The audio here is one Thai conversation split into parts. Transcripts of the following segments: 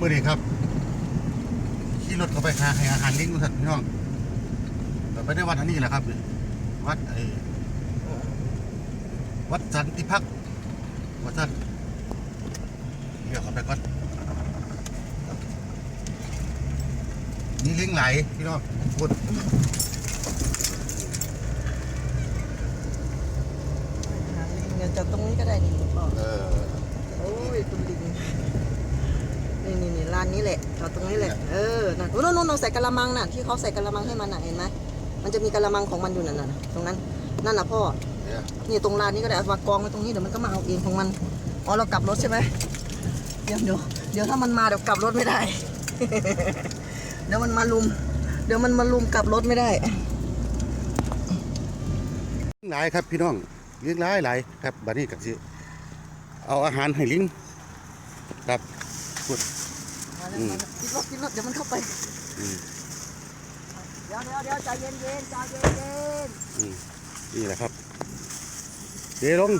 มื่อนี้ครับขี่รถเข้าไปหาให้อาหารลิงดูสัตว์พี่น้องแต่ไปได้วัดอันนี้แหละครับนี่วัดไอ้วัดสันติพักษ์วัดสันเดี๋ยวเข้าไปก่อนนี่ลิงไหลพี่น้องพูดหาลิงเนี่ยจากตรงนี้ก็ได้นี่พ่อเออโอ้ยคุณลิงนี่นี่นี่ร้านนี้แหละจอดตรงนี้แหละเออนั่นโอ้นู่นนู่นเอาใส่กะละมังน่ะที่เขาใส่กะละมังให้มันน่ะเห็นไหมมันจะมีกะละมังของมันอยู่นั่นน่ะตรงนั้นนั่นน่ะพ่อเนี่ยนี่ตรงร้านนี้ก็ได้เอามากองไว้ตรงนี้เดี๋ยวมันก็มาเอาเองของมันอ๋อเรากลับรถใช่ไหมเดี๋ยวเดี๋ยวเดี๋ยวถ้ามันมาเดี๋ยวกลับรถไม่ได้ เดี๋ยวมันมาลุม เดี๋ยวมันมาลุมกลับรถไม่ได้ลิงหลายครับพี่น้องลิงหลายหลายครับบัดนี้กับสิเอาอาหารให้ลิงครับพูดมาแล้ว อืมมาแล้วกินรถกินรถเดี๋ยวมันเข้าไป อืมเดี๋ยวเดี๋ยวเดี๋ยวใจเย็นเย็นใจเย็นเย็นอืมนี่แหละครับเดี๋ยวลง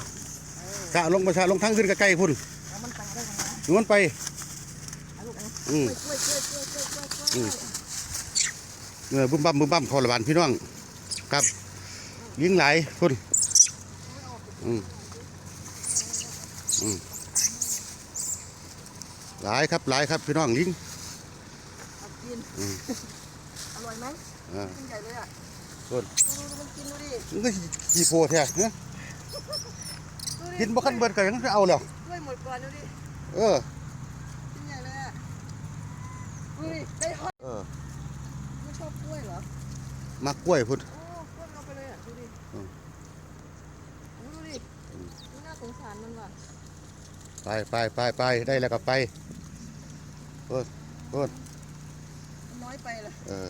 กะลงประชาลงทั้งขึ้นใกล้ๆพุ่นแล้วมันไปได้ยังไงนวลไป เอาลูกเอาอืม ช่วยช่วยช่วยช่วยช่วยช่วยอืม เออบึ้มบั่มบึ้มบั่มคอระบานพี่น้องครับ ยิงหลายพุ่นอืมอืม หลายครับหลายครับพี่น้องลิงเอากินอืมอร่อยไหมอ่ากินใหญ่เลยอะส่วนดูดูมันกินดูดิมันก็กี่โพแท้เนอะดูดิกินบ่คันเบิดก็ยังเอาแล้วกล้วยหมดก่อนดูดิเออกินใหญ่เลยอะดูดิได้ทอดเออไม่ชอบกล้วยเหรอมักกล้วยพุ่นโอ้กล้วยเอาไปเลยอะดูดิอืมโอ้ดูดิดูน่าสงสารมันว่ะ ไปไปไปไปได้แล้วก็ไปโอ้โอ้มันน้อยไปเลยเออ